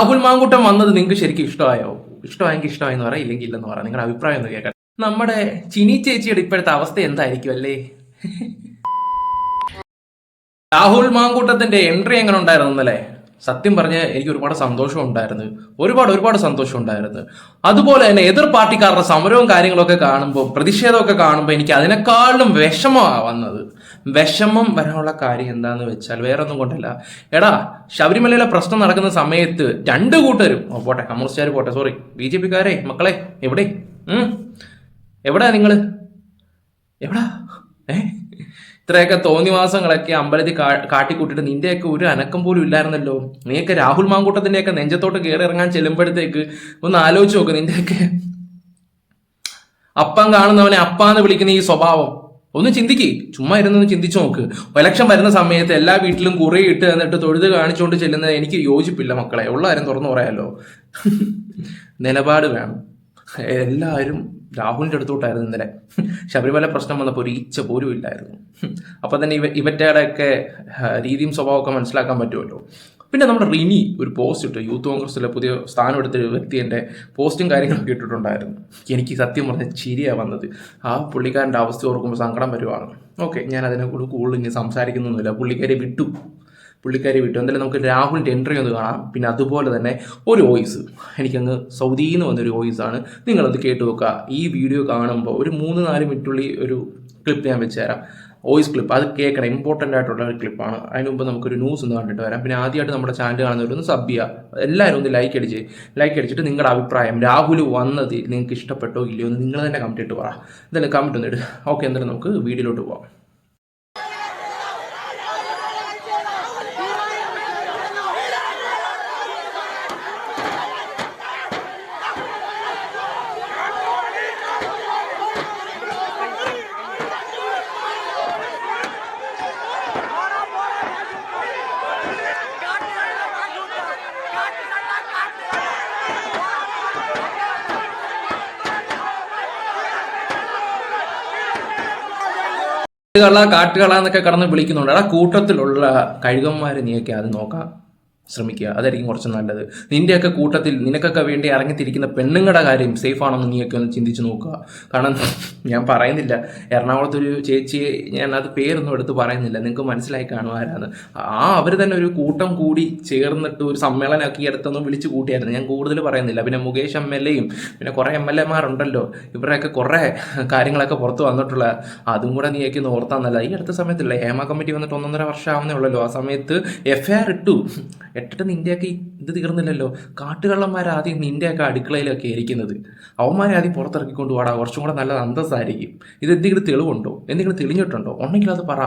രാഹുൽ മാങ്കൂട്ടം വന്നത് നിങ്ങൾക്ക് ശരിക്കും ഇഷ്ടമായോ? ഇഷ്ടമായെങ്കിൽ ഇഷ്ടമായെന്ന് പറയാം ഇല്ലെങ്കിൽ ഇല്ലെന്ന് പറയാം നിങ്ങളുടെ അഭിപ്രായം ഒന്ന് കേൾക്കാം. നമ്മുടെ ചിനി ചേച്ചിയുടെ ഇപ്പോഴത്തെ അവസ്ഥ എന്തായിരിക്കും അല്ലേ? രാഹുൽ മാങ്കൂട്ടത്തിന്റെ എൻട്രി എങ്ങനെ ഉണ്ടായിരുന്നു ഇന്നലെ? സത്യം പറഞ്ഞ് എനിക്ക് ഒരുപാട് സന്തോഷം ഉണ്ടായിരുന്നു. ഒരുപാട് ഒരുപാട് സന്തോഷം ഉണ്ടായിരുന്നു. അതുപോലെ തന്നെ എതിർ പാർട്ടിക്കാരുടെ സമരവും കാര്യങ്ങളൊക്കെ കാണുമ്പോൾ പ്രതിഷേധമൊക്കെ കാണുമ്പോൾ എനിക്ക് അതിനേക്കാളും വിഷമമാണ് വന്നത്. വിഷമം വരാനുള്ള കാര്യം എന്താന്ന് വെച്ചാൽ വേറെ ഒന്നും കൊണ്ടല്ല. എടാ ശബരിമലയിലെ പ്രശ്നം നടക്കുന്ന സമയത്ത് രണ്ട് കൂട്ടരും ഓ, പോട്ടെ കമ്മ്യൂണിസ്റ്റുകാർ പോട്ടെ സോറി ബി ജെ പിക്കാരെ മക്കളെ എവിടെ? എവിടാ നിങ്ങൾ? എവിടാ? ഏ? ഇത്രയൊക്കെ തോന്നിവാസങ്ങളൊക്കെ അമ്പലത്തിൽ കാട്ടിക്കൂട്ടിട്ട് നിന്റെയൊക്കെ ഒരു അനക്കം പോലും ഇല്ലായിരുന്നല്ലോ. നീയൊക്കെ രാഹുൽ മാങ്കൂട്ടത്തിന്റെയൊക്കെ നെഞ്ചത്തോട്ട് കയറി ഇറങ്ങാൻ ചെല്ലുമ്പോഴത്തേക്ക് ഒന്ന് ആലോചിച്ച് നോക്ക് നിന്റെയൊക്കെ. അപ്പം കാണുന്നവനെ അപ്പാന്ന് വിളിക്കുന്ന ഈ സ്വഭാവം. ഒന്ന് ചിന്തിക്ക്. ചുമ്മാ ഇരുന്നൊന്ന് ചിന്തിച്ചു നോക്ക്. ഇലക്ഷൻ വരുന്ന സമയത്ത് എല്ലാ വീട്ടിലും ഇട്ട് എന്നിട്ട് തൊഴുത് കാണിച്ചുകൊണ്ട് ചെല്ലുന്നത് എനിക്ക് യോജിപ്പില്ല മക്കളെ. ഉള്ള കാര്യം തുറന്നു പറയാലോ. നിലപാട് വേണം. എല്ലാവരും രാഹുലിന്റെ അടുത്തോട്ടായിരുന്നു ഇന്നലെ. ശബരിമല പ്രശ്നം വന്നപ്പോൾ ഒരു ഈച്ച പോലും ഇല്ലായിരുന്നു. അപ്പൊ തന്നെ ഇവ ഇവറ്റയുടെയൊക്കെ രീതിയും സ്വഭാവമൊക്കെ മനസ്സിലാക്കാൻ പറ്റുമല്ലോ. പിന്നെ നമ്മുടെ റിനി ഒരു പോസ്റ്റ് ഇട്ടു. യൂത്ത് കോൺഗ്രസിലെ പുതിയ സ്ഥാനം എടുത്ത വ്യക്തി എന്റെ പോസ്റ്റും കാര്യങ്ങളൊക്കെ ഇട്ടിട്ടുണ്ടായിരുന്നു. എനിക്ക് സത്യം പറഞ്ഞാൽ ചിരിയാണ് വന്നത്. ആ പുള്ളിക്കാരന്റെ അവസ്ഥ ഓർക്കുമ്പോൾ സങ്കടം വരുവാണ്. ഓക്കെ ഞാൻ അതിനെ കൂടെ കൂടുതൽ ഇനി സംസാരിക്കുന്നൊന്നുമില്ല. പുള്ളിക്കാരെ വിട്ടു. പുള്ളിക്കാരി വിട്ടു. എന്തായാലും നമുക്ക് രാഹുലിന്റെ എൻട്രി ഒന്ന് കാണാം. പിന്നെ അതുപോലെ തന്നെ ഒരു വോയിസ് എനിക്കങ്ങ് സൗദിയിൽ നിന്ന് വന്നൊരു വോയിസ് ആണ്. നിങ്ങളത് കേട്ട് നോക്കുക. ഈ വീഡിയോ കാണുമ്പോൾ ഒരു മൂന്ന് നാല് മിനിറ്റുള്ളിൽ ഒരു ക്ലിപ്പ് ഞാൻ വെച്ച് തരാം. വോയിസ് ക്ലിപ്പ് അത് കേൾക്കണം ഇമ്പോർട്ടന്റ് ആയിട്ടുള്ള ഒരു ക്ലിപ്പാണ് അതിന് മുമ്പ് നമുക്കൊരു ന്യൂസ് ഒന്ന് കണ്ടിട്ട് വരാം. പിന്നെ ആദ്യമായിട്ട് നമ്മുടെ ചാനൽ കാണുന്നവരൊന്ന് സബ് ചെയ്യുക എല്ലാവരും ഒന്ന് ലൈക്ക് അടിച്ച് ലൈക്ക് അടിച്ചിട്ട് നിങ്ങളുടെ അഭിപ്രായം രാഹുൽ വന്നത് നിങ്ങൾക്ക് ഇഷ്ടപ്പെട്ടോ ഇല്ലയോ എന്ന് നിങ്ങൾ തന്നെ കമന്റ് ഇട്ട് പറ. എന്തായാലും കമന്റ് ഒന്ന് ഇടുക ഓക്കെ എന്തായാലും നമുക്ക് വീഡിയോയിലോട്ട് പോവാം. കാട്ടുകള കാട്ടുകള എന്നൊക്കെ കടന്ന് വിളിക്കുന്നുണ്ട്. ആ കൂട്ടത്തിലുള്ള കഴുകന്മാരെ നീയൊക്കെ അത് നോക്കാം. ശ്രമിക്കുക. അതായിരിക്കും കുറച്ച് നല്ലത്. നിന്റെയൊക്കെ കൂട്ടത്തിൽ നിനക്കൊക്കെ വേണ്ടി ഇറങ്ങിത്തിരിക്കുന്ന പെണ്ണുങ്ങളുടെ കാര്യം സേഫ് ആണെന്ന് നീയൊക്കെ ഒന്ന് ചിന്തിച്ച് നോക്കുക. കാരണം ഞാൻ പറയുന്നില്ല. എറണാകുളത്ത് ഒരു ചേച്ചിയെ ഞാൻ അത് പേരൊന്നും എടുത്ത് പറയുന്നില്ല. നിങ്ങൾക്ക് മനസ്സിലായി കാണും ആരാന്ന്. ആ അവർ തന്നെ ഒരു കൂട്ടം കൂടി ചേർന്നിട്ട് ഒരു സമ്മേളനമൊക്കെ അടുത്തൊന്നും വിളിച്ചു കൂട്ടിയായിരുന്നു. ഞാൻ കൂടുതൽ പറയുന്നില്ല. പിന്നെ മുകേഷ് എം എൽ എയും പിന്നെ കുറേ എം എൽ എമാരുണ്ടല്ലോ. ഇവരുടെയൊക്കെ കുറേ കാര്യങ്ങളൊക്കെ പുറത്ത് വന്നിട്ടുള്ള അതും കൂടെ നീയൊക്കെ ഒന്ന് ഓർത്താന്നല്ല ഈ അടുത്ത സമയത്തില്ല ഹേമ കമ്മിറ്റി വന്നിട്ട് ഒന്നൊന്നര വർഷം ആവുന്നേ ഉള്ളല്ലോ. ആ സമയത്ത് എഫ് ഐ ആർ ഇട്ടു. ഇട്ടിട്ട് നിന്റെയൊക്കെ ഈ ഇത് തീർന്നില്ലല്ലോ. കാട്ടുകള്ളന്മാരാദ്യം നിന്റെയൊക്കെ അടുക്കളയിലൊക്കെ ഇരിക്കുന്നത്. അവന്മാരെ ആദ്യം പുറത്തിറക്കിക്കൊണ്ട് പോടാ കുറച്ചും കൂടെ നല്ലത് അന്തസ്സായിരിക്കും. ഇത് എന്തെങ്കിലും തെളിവുണ്ടോ? എന്തെങ്കിലും തെളിഞ്ഞിട്ടുണ്ടോ? ഉണ്ടെങ്കിൽ അത് പറ.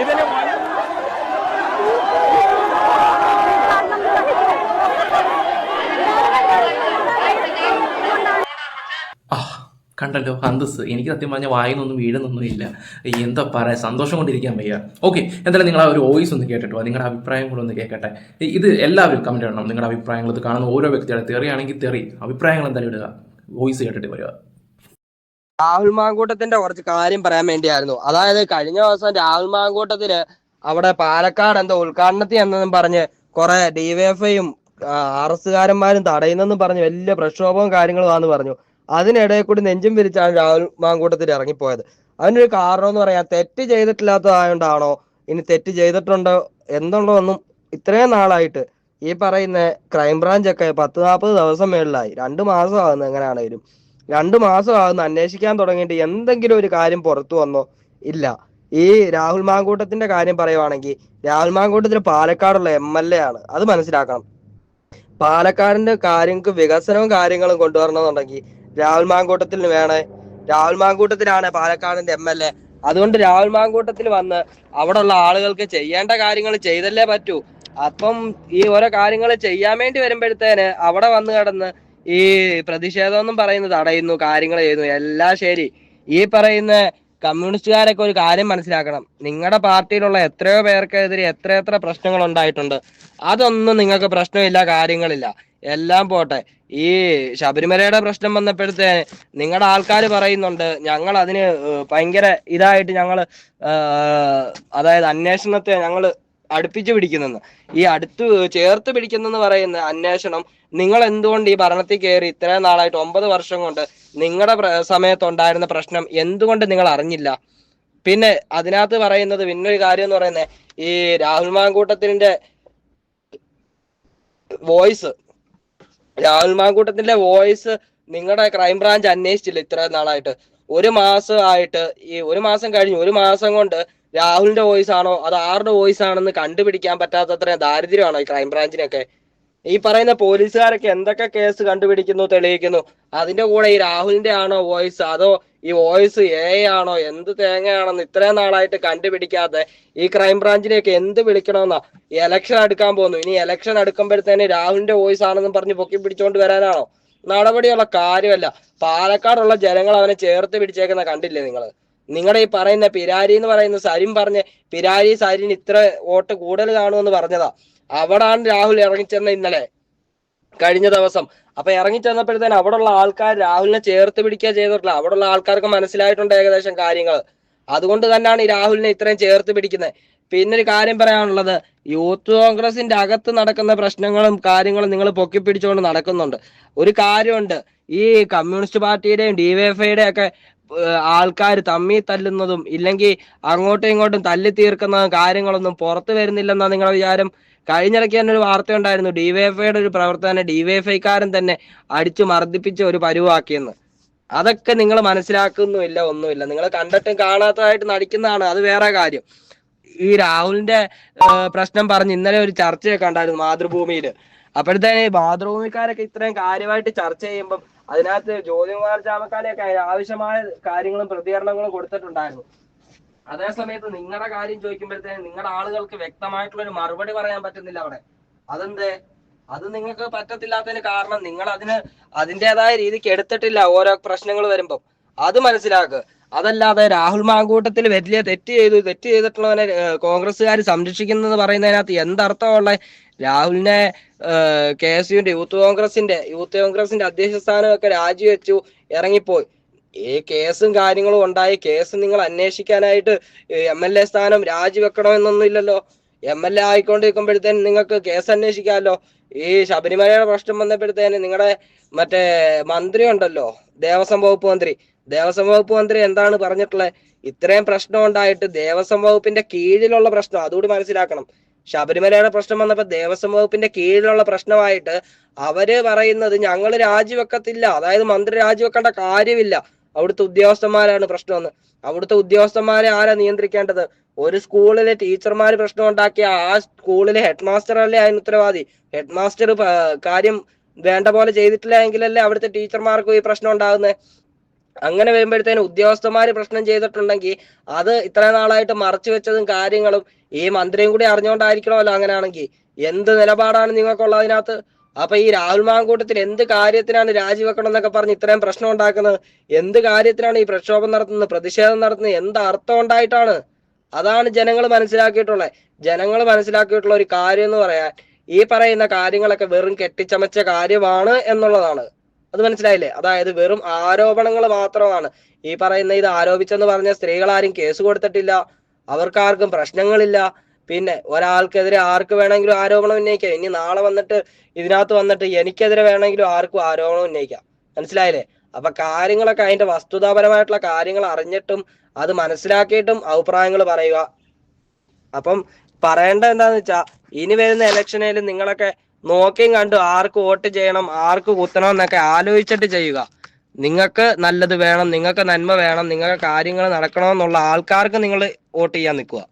ഇതിന് കണ്ടല്ലോ അന്തസ് എനിക്ക് സത്യം പറഞ്ഞ വായിന്നൊന്നും വീഴുന്നൊന്നും ഇല്ല. എന്താ പറയാ സന്തോഷം കൊണ്ടിരിക്കാൻ വയ്യ. ഓക്കെ എന്തായാലും നിങ്ങൾ ആ ഒരു വോയിസ് ഒന്ന് കേട്ടിട്ടോ? നിങ്ങളുടെ അഭിപ്രായം കൂടെ ഒന്ന് കേൾക്കട്ടെ ഇത് എല്ലാവരും കമന്റ് ഇടണം. നിങ്ങളുടെ അഭിപ്രായങ്ങൾ ഇത് കാണുന്ന ഓരോ വ്യക്തിയുടെ തെറിയാണെങ്കിൽ തെറി. അഭിപ്രായങ്ങൾ എന്തായാലും ഇടുക. വോയിസ് കേട്ടിട്ട് വരിക. രാഹുൽ മാങ്കൂട്ടത്തിന്റെ കുറച്ച് കാര്യം പറയാൻ വേണ്ടിയായിരുന്നു. അതായത് കഴിഞ്ഞ ദിവസം രാഹുൽ മാങ്കൂട്ടത്തിൽ അവിടെ പാലക്കാട് എന്തോ ഉദ്ഘാടനത്തിൽ എന്നും പറഞ്ഞ് കുറെ ഡിവൈഎഫ്ഐയും ആർ എസ്സുകാരന്മാരും തടയുന്നെന്നും പറഞ്ഞ് വലിയ പ്രക്ഷോഭവും കാര്യങ്ങളുമാന്ന് പറഞ്ഞു. അതിനിടയിൽ കൂടി നെഞ്ചും വിരിച്ചാണ് രാഹുൽ മാങ്കൂട്ടത്തിൽ ഇറങ്ങിപ്പോയത്. അതിനൊരു കാരണം എന്ന് പറയാൻ തെറ്റ് ചെയ്തിട്ടില്ലാത്തതായോണ്ടാണോ? ഇനി തെറ്റ് ചെയ്തിട്ടുണ്ടോ? എന്തുണ്ടോ എന്നും ഇത്രയും നാളായിട്ട് ഈ പറയുന്ന ക്രൈംബ്രാഞ്ച് ഒക്കെ പത്ത് നാൽപ്പത് ദിവസം മേളിലായി. രണ്ട് മാസം ആകുന്നു എങ്ങനെയാണെങ്കിലും രണ്ടു മാസം ആകുന്ന അന്വേഷിക്കാൻ തുടങ്ങിയിട്ട് എന്തെങ്കിലും ഒരു കാര്യം പുറത്തു വന്നോ? ഇല്ല. ഈ രാഹുൽ മാങ്കൂട്ടത്തിന്റെ കാര്യം പറയുവാണെങ്കിൽ രാഹുൽ മാങ്കൂട്ടത്തിൽ പാലക്കാടുള്ള എം എൽ എ ആണ്. അത് മനസ്സിലാക്കണം. പാലക്കാടിന്റെ കാര്യങ്ങൾക്ക് വികസനവും കാര്യങ്ങളും കൊണ്ടുവരണമെന്നുണ്ടെങ്കിൽ രാഹുൽ മാങ്കൂട്ടത്തിന് വേണേ. രാഹുൽ മാങ്കൂട്ടത്തിലാണ് പാലക്കാടിന്റെ എം എൽ എ അതുകൊണ്ട് രാഹുൽ മാങ്കൂട്ടത്തിൽ വന്ന് അവിടെ ഉള്ള ആളുകൾക്ക് ചെയ്യേണ്ട കാര്യങ്ങൾ ചെയ്തല്ലേ പറ്റൂ. അപ്പം ഈ ഓരോ കാര്യങ്ങൾ ചെയ്യാൻ വേണ്ടി വരുമ്പോഴത്തേന് അവിടെ വന്ന് കിടന്ന് ഈ പ്രതിഷേധം എന്നും പറയുന്നത് തടയുന്നു കാര്യങ്ങൾ ചെയ്യുന്നു എല്ലാം ശരി. ഈ പറയുന്ന കമ്മ്യൂണിസ്റ്റുകാരൊക്കെ ഒരു കാര്യം മനസ്സിലാക്കണം. നിങ്ങളുടെ പാർട്ടിയിലുള്ള എത്രയോ പേർക്കെതിരെ എത്ര എത്ര പ്രശ്നങ്ങൾ ഉണ്ടായിട്ടുണ്ട്. അതൊന്നും നിങ്ങൾക്ക് പ്രശ്നമില്ല കാര്യങ്ങളില്ല. എല്ലാം പോട്ടെ. ഈ ശബരിമലയുടെ പ്രശ്നം വന്നപ്പോഴത്തേന് നിങ്ങളുടെ ആൾക്കാർ പറയുന്നുണ്ട് ഞങ്ങൾ അതിന് ഭയങ്കര ഇതായിട്ട് ഞങ്ങൾ അതായത് അന്വേഷണത്തെ ഞങ്ങൾ അടുപ്പിച്ച് പിടിക്കുന്നെന്ന്. ഈ അടുത്ത് ചേർത്ത് പിടിക്കുന്നെന്ന് പറയുന്ന അന്വേഷണം നിങ്ങൾ എന്തുകൊണ്ട് ഈ ഭരണത്തിൽ കയറി ഇത്രയും നാളായിട്ട് ഒമ്പത് വർഷം കൊണ്ട് നിങ്ങളുടെ സമയത്തുണ്ടായിരുന്ന പ്രശ്നം എന്തുകൊണ്ട് നിങ്ങൾ അറിഞ്ഞില്ല? പിന്നെ അതിനകത്ത് പറയുന്നത് പിന്നൊരു കാര്യം എന്ന് പറയുന്നത് ഈ രാഹുൽ മാങ്കൂട്ടത്തിന്റെ വോയിസ് രാഹുൽ മാങ്കൂട്ടത്തിന്റെ വോയിസ് നിങ്ങളുടെ ക്രൈംബ്രാഞ്ച് അന്വേഷിച്ചില്ല ഇത്രയും നാളായിട്ട്. ഒരു മാസം ആയിട്ട് ഈ ഒരു മാസം കഴിഞ്ഞു ഒരു മാസം കൊണ്ട് രാഹുലിന്റെ വോയിസ് ആണോ? അത് ആരുടെ വോയിസ് ആണെന്ന് കണ്ടുപിടിക്കാൻ പറ്റാത്തത്ര ദാരിദ്ര്യമാണോ ഈ ക്രൈംബ്രാഞ്ചിനൊക്കെ ഈ പറയുന്ന പോലീസുകാരൊക്കെ എന്തൊക്കെ കേസ് കണ്ടുപിടിക്കുന്നു തെളിയിക്കുന്നു? അതിന്റെ കൂടെ ഈ രാഹുലിന്റെ ആണോ വോയിസ് അതോ ഈ വോയിസ് എ ആണോ? എന്ത് തേങ്ങയാണെന്ന് ഇത്രയും നാളായിട്ട് കണ്ടുപിടിക്കാതെ ഈ ക്രൈംബ്രാഞ്ചിനെയൊക്കെ എന്ത് വിളിക്കണമെന്നാ? എലക്ഷൻ അടുക്കാൻ പോകുന്നു ഇനി എലക്ഷൻ അടുക്കുമ്പോഴത്തേന് രാഹുലിന്റെ വോയിസ് ആണെന്നും പറഞ്ഞ് പൊക്കി പിടിച്ചോണ്ട് വരാനാണോ? നടപടിയുള്ള കാര്യമല്ല. പാലക്കാടുള്ള ജനങ്ങൾ അവനെ ചേർത്ത് പിടിച്ചേക്കുന്ന കണ്ടില്ലേ നിങ്ങൾ നിങ്ങളുടെ ഈ പറയുന്ന പിരാരി എന്ന് പറയുന്ന സരിൻ പറഞ്ഞ പിരാരി സരിൻ ഇത്ര വോട്ട് കൂടുതൽ കാണുമെന്ന് പറഞ്ഞതാ. അവിടാണ് രാഹുൽ ഇറങ്ങിച്ചെന്ന ഇന്നലെ കഴിഞ്ഞ ദിവസം. അപ്പൊ ഇറങ്ങിച്ചെന്നപ്പോഴത്തേന് അവിടെയുള്ള ആൾക്കാർ രാഹുലിനെ ചേർത്ത് പിടിക്കുക ചെയ്തിട്ടില്ല. അവിടെയുള്ള ആൾക്കാർക്ക് മനസ്സിലായിട്ടുണ്ട് ഏകദേശം കാര്യങ്ങൾ അതുകൊണ്ട് തന്നെയാണ് ഈ രാഹുലിനെ ഇത്രയും ചേർത്ത് പിടിക്കുന്നത് പിന്നെ ഒരു കാര്യം പറയാനുള്ളത്. യൂത്ത് കോൺഗ്രസിന്റെ അകത്ത് നടക്കുന്ന പ്രശ്നങ്ങളും കാര്യങ്ങളും നിങ്ങൾ പൊക്കിപ്പിടിച്ചുകൊണ്ട് നടക്കുന്നുണ്ട്. ഒരു കാര്യമുണ്ട്. ഈ കമ്മ്യൂണിസ്റ്റ് പാർട്ടിയുടെയും ഡിവൈഎഫ്ഐയുടെ ഒക്കെ ആൾക്കാർ തമ്മി തല്ലുന്നതും ഇല്ലെങ്കിൽ അങ്ങോട്ടും ഇങ്ങോട്ടും തല്ലി തീർക്കുന്ന കാര്യങ്ങളൊന്നും പുറത്തു വരുന്നില്ലെന്നാണ് നിങ്ങളുടെ വിചാരം? കഴിഞ്ഞിടയ്ക്ക് തന്നെ ഒരു വാർത്ത ഉണ്ടായിരുന്നു ഡിവൈഎഫ്ഐയുടെ ഒരു പ്രവർത്തകനെ ഡിവൈഎഫ്ഐക്കാരൻ തന്നെ അടിച്ചു മർദ്ദിപ്പിച്ച് ഒരു പരുവാക്കിയെന്ന്. അതൊക്കെ നിങ്ങൾ മനസ്സിലാക്കുന്നുമില്ല ഒന്നുമില്ല നിങ്ങൾ കണ്ടിട്ടും കാണാത്തതായിട്ട് നടിക്കുന്നതാണ്. അത് വേറെ കാര്യം. ഈ രാഹുലിന്റെ പ്രശ്നം പറഞ്ഞ് ഇന്നലെ ഒരു ചർച്ചയൊക്കെ ഉണ്ടായിരുന്നു മാതൃഭൂമിയിൽ അപ്പോഴത്തേന് മാതൃഭൂമിക്കാരൊക്കെ ഇത്രയും കാര്യമായിട്ട് ചർച്ച ചെയ്യുമ്പം അതിനകത്ത് ജ്യോതികുമാർ ചാമക്കാലയൊക്കെ ആവശ്യമായ കാര്യങ്ങളും പ്രതികരണങ്ങളും കൊടുത്തിട്ടുണ്ടായിരുന്നു. അതേ സമയത്ത് നിങ്ങളുടെ കാര്യം ചോദിക്കുമ്പോഴത്തേന് നിങ്ങളുടെ ആളുകൾക്ക് വ്യക്തമായിട്ടുള്ള ഒരു മറുപടി പറയാൻ പറ്റുന്നില്ല അവിടെ. അതെന്തേ? അത് നിങ്ങൾക്ക് പറ്റത്തില്ലാത്തതിന് കാരണം നിങ്ങൾ അതിന് അതിന്റെതായ രീതിക്ക് എടുത്തിട്ടില്ല ഓരോ പ്രശ്നങ്ങൾ വരുമ്പം. അത് മനസ്സിലാക്കുക അതല്ലാതെ രാഹുൽ മാങ്കൂട്ടത്തിൽ വലിയ തെറ്റ് ചെയ്തു തെറ്റ് ചെയ്തിട്ടുള്ളവനെ കോൺഗ്രസ്സുകാർ സംരക്ഷിക്കുന്നത് പറയുന്നതിനകത്ത് എന്തർത്ഥമുള്ള രാഹുലിനെ കെ എസ് യുവിന്റെ യൂത്ത് കോൺഗ്രസിന്റെ യൂത്ത് കോൺഗ്രസിന്റെ അധ്യക്ഷ സ്ഥാനമൊക്കെ രാജിവെച്ചു ഇറങ്ങിപ്പോയി. ഈ കേസും കാര്യങ്ങളും ഉണ്ടായി. കേസ് നിങ്ങൾ അന്വേഷിക്കാനായിട്ട് എം എൽ എ സ്ഥാനം രാജിവെക്കണമെന്നൊന്നും ഇല്ലല്ലോ എം എൽ എ ആയിക്കൊണ്ടിരിക്കുമ്പോഴത്തേന് നിങ്ങൾക്ക് കേസ് അന്വേഷിക്കാമല്ലോ. ഈ ശബരിമലയുടെ പ്രശ്നം വന്നപ്പോഴത്തേന് നിങ്ങളുടെ മറ്റേ മന്ത്രി ഉണ്ടല്ലോ ദേവസ്വം വകുപ്പ് മന്ത്രി. ദേവസ്വം വകുപ്പ് മന്ത്രി എന്താണ് പറഞ്ഞിട്ടുള്ളത്? ഇത്രയും പ്രശ്നം ഉണ്ടായിട്ട് ദേവസ്വം വകുപ്പിന്റെ കീഴിലുള്ള പ്രശ്നം അതുകൂടി മനസ്സിലാക്കണം. ശബരിമലയുടെ പ്രശ്നം വന്നപ്പോ ദേവസ്വം വകുപ്പിന്റെ കീഴിലുള്ള പ്രശ്നമായിട്ട് അവർ പറയുന്നത് ഞങ്ങൾ രാജിവെക്കത്തില്ല. അതായത് മന്ത്രി രാജിവെക്കേണ്ട കാര്യമില്ല. അവിടുത്തെ ഉദ്യോഗസ്ഥന്മാരാണ് പ്രശ്നം പ്രശ്നമെന്ന് അവിടുത്തെ ഉദ്യോഗസ്ഥന്മാരെ ആരാ നിയന്ത്രിക്കേണ്ടത്? ഒരു സ്കൂളിലെ ടീച്ചർമാർ പ്രശ്നം ഉണ്ടാക്കിയ ആ സ്കൂളിലെ ഹെഡ് മാസ്റ്റർ അല്ലേ അതിന് ഉത്തരവാദി? ഹെഡ് മാസ്റ്റർ കാര്യം വേണ്ട പോലെ ചെയ്തിട്ടില്ല എങ്കിലല്ലേ അവിടുത്തെ ടീച്ചർമാർക്കും ഈ പ്രശ്നം ഉണ്ടാകുന്നത് അങ്ങനെ വരുമ്പോഴത്തേന് ഉദ്യോഗസ്ഥന്മാര് പ്രശ്നം ചെയ്തിട്ടുണ്ടെങ്കിൽ അത് ഇത്ര നാളായിട്ട് മറച്ചു വെച്ചതും കാര്യങ്ങളും ഈ മന്ത്രിയും കൂടി അറിഞ്ഞുകൊണ്ടായിരിക്കണമല്ലോ അങ്ങനെയാണെങ്കിൽ എന്ത് നിലപാടാണ് നിങ്ങൾക്കുള്ള അതിനകത്ത്? അപ്പൊ ഈ രാഹുൽ മാങ്കൂട്ടത്തിൽ എന്ത് കാര്യത്തിനാണ് രാജിവെക്കണം എന്നൊക്കെ പറഞ്ഞ് ഇത്രയും പ്രശ്നം ഉണ്ടാക്കുന്നത്? എന്ത് കാര്യത്തിനാണ് ഈ പ്രക്ഷോഭം നടത്തുന്നത്? പ്രതിഷേധം നടത്തുന്നത്? എന്ത് അർത്ഥം ഉണ്ടായിട്ടാണ്? അതാണ് ജനങ്ങൾ മനസ്സിലാക്കിയിട്ടുള്ളത് ജനങ്ങൾ മനസ്സിലാക്കിയിട്ടുള്ള ഒരു കാര്യം എന്ന് പറയാൻ ഈ പറയുന്ന കാര്യങ്ങളൊക്കെ വെറും കെട്ടിച്ചമച്ച കാര്യമാണ് എന്നുള്ളതാണ്. അത് മനസ്സിലായില്ലേ? അതായത് വെറും ആരോപണങ്ങൾ മാത്രമാണ്. ഈ പറയുന്ന ഇത് ആരോപിച്ചെന്ന് പറഞ്ഞ സ്ത്രീകൾ ആരും കേസ് കൊടുത്തിട്ടില്ല. അവർക്കാർക്കും പ്രശ്നങ്ങളില്ല. പിന്നെ ഒരാൾക്കെതിരെ ആർക്ക് വേണമെങ്കിലും ആരോപണം ഉന്നയിക്കാം. ഇനി നാളെ വന്നിട്ട് ഇതിനകത്ത് വന്നിട്ട് എനിക്കെതിരെ വേണമെങ്കിലും ആർക്കും ആരോപണം ഉന്നയിക്കാം. മനസ്സിലായില്ലേ? അപ്പൊ കാര്യങ്ങളൊക്കെ അതിന്റെ വസ്തുതാപരമായിട്ടുള്ള കാര്യങ്ങൾ അറിഞ്ഞിട്ടും അത് മനസ്സിലാക്കിയിട്ടും അഭിപ്രായങ്ങൾ പറയുക. അപ്പം പറയേണ്ട എന്താന്ന് വെച്ചാ ഇനി വരുന്ന ഇലക്ഷനിൽ നിങ്ങളൊക്കെ നോക്കിയും കണ്ടു ആർക്ക് വോട്ട് ചെയ്യണം ആർക്ക് കുത്തണം എന്നൊക്കെ ആലോചിച്ചിട്ട് ചെയ്യുക. നിങ്ങൾക്ക് നല്ലത് വേണം നിങ്ങൾക്ക് നന്മ വേണം നിങ്ങൾക്ക് കാര്യങ്ങൾ നടക്കണമെന്നുള്ള ആൾക്കാർക്ക് നിങ്ങൾ വോട്ട് ചെയ്യാൻ നിൽക്കുക.